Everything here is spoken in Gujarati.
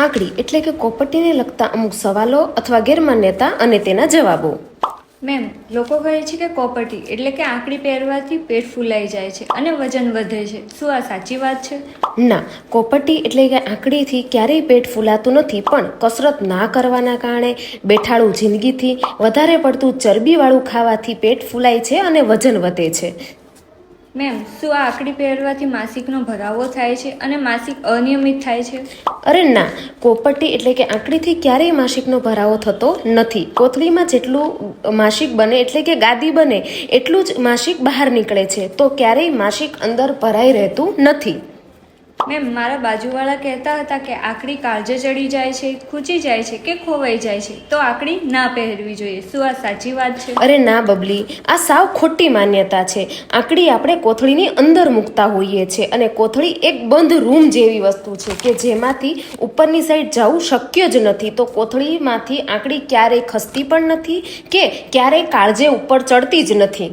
આંકડી એટલે કે કોપટીને લગતા અમુક સવાલો અથવા ગેરમાન્યતા અને તેના જવાબો. મેમ લોકો કહે છે કે કોપટી એટલે કે આંકડી પહેરવાથી પેટ ફૂલાઈ જાય છે અને વજન વધે છે. શું આ સાચી વાત છે? ના કોપટી એટલે કે આંકડીથી ક્યારેય પેટ ફૂલાતું નથી પણ કસરત ના કરવાના કારણે બેઠાડું જિંદગીથી વધારે પડતું ચરબીવાળું ખાવાથી પેટ ફૂલાય છે અને વજન વધે છે. મેમ, શું આ આંકડી પહેરવાથી માસિકનો ભરાવો થાય છે અને માસિક અનિયમિત થાય છે? અરે ના કોપટી એટલે કે આંકડીથી ક્યારેય માસિકનો ભરાવો થતો નથી. કોથળીમાં જેટલું માસિક બને એટલે કે ગાદી બને, એટલું જ માસિક બહાર નીકળે છે. તો ક્યારેય માસિક અંદર ભરાઈ રહેતું નથી. મેમ, મારા બાજુવાળા કહેતા હતા કે આંકડી કાળજે ચડી જાય છે, ખૂંચી જાય છે કે ખોવાઈ જાય છે, તો આંકડી ના પહેરવી જોઈએ. શું આ સાચી વાત છે? અરે ના, બબલી. આ સાવ ખોટી માન્યતા છે. આંકડી આપણે કોથળીની અંદર મૂકતા હોઈએ છીએ અને કોથળી એક બંધ રૂમ જેવી વસ્તુ છે કે જેમાંથી ઉપરની સાઈડ જવું શક્ય જ નથી. તો કોથળીમાંથી આંકડી ક્યારેય ખસતી પણ નથી કે ક્યારેય કાળજે ઉપર ચડતી જ નથી.